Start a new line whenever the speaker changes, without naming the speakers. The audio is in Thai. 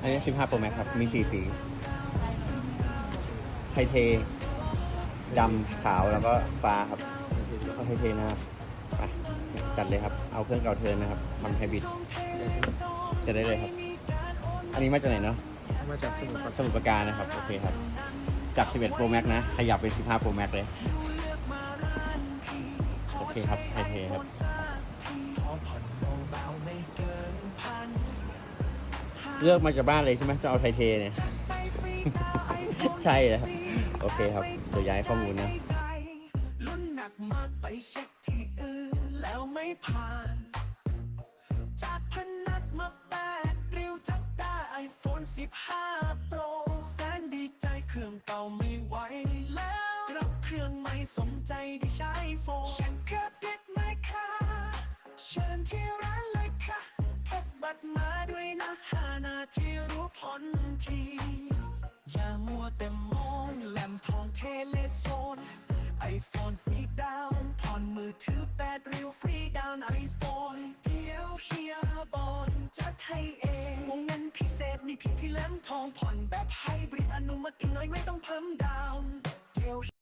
อันนี้ 15 Pro Max ครับ มีสีสี ไทเท ดำขาวแล้วก็ฟ้าครับเอาไทเทนะครับไปจัดเลยครับ เอาเครื่องเก่าเทิร์นนะครับทำไฮบริดจะได้เลยครับ อันนี้มาจากไหนเนาะ
มาจากสมุทรปรา
ส
การ
มุทรปราการนะครับ โอเคครับ จาก 11 Pro Max นะ ขยับเป็น 15 Pro Max เลย โอเคครับ ไทเทครับ เลือกมาจากบ้านเลยใช่ไหมจะเอาไทเทเนี่ย ใช่แล้วครับโอเคครับเดี๋ยวย้ายข้อมูลนะ
ลุ้นหนักมากไปเช็คที่อื่นแล้วไม่ผ่าน จากพนัดมาแปดริ้วจับได้ไอโฟน15 Pro แสนดีใจเครื่องเก่าไม่ไหวแล้วรับเครื่องใหม่สมใจที่ใช้โฟนฉันแค่ปิดไหมคะเชิญที่ร้านเลยค่ะพก บัตรมาด้วยนะหานาที่รู้ผลที อย่ามัวแต่มองแหลมทองเทเลโซนไอโฟนฟรีดาวน์ผ่อนมือถือแปดริ้วฟรีดาวน์ไอโฟนเดี๋ยวเฮียบอลจัดให้เองวงเงินพิเศษมีเพียงที่แหลมทองผ่อนแบบไฮบริดอนุมัติน้อยไม่ต้องเพิ่มดาวน์เดี๋ยว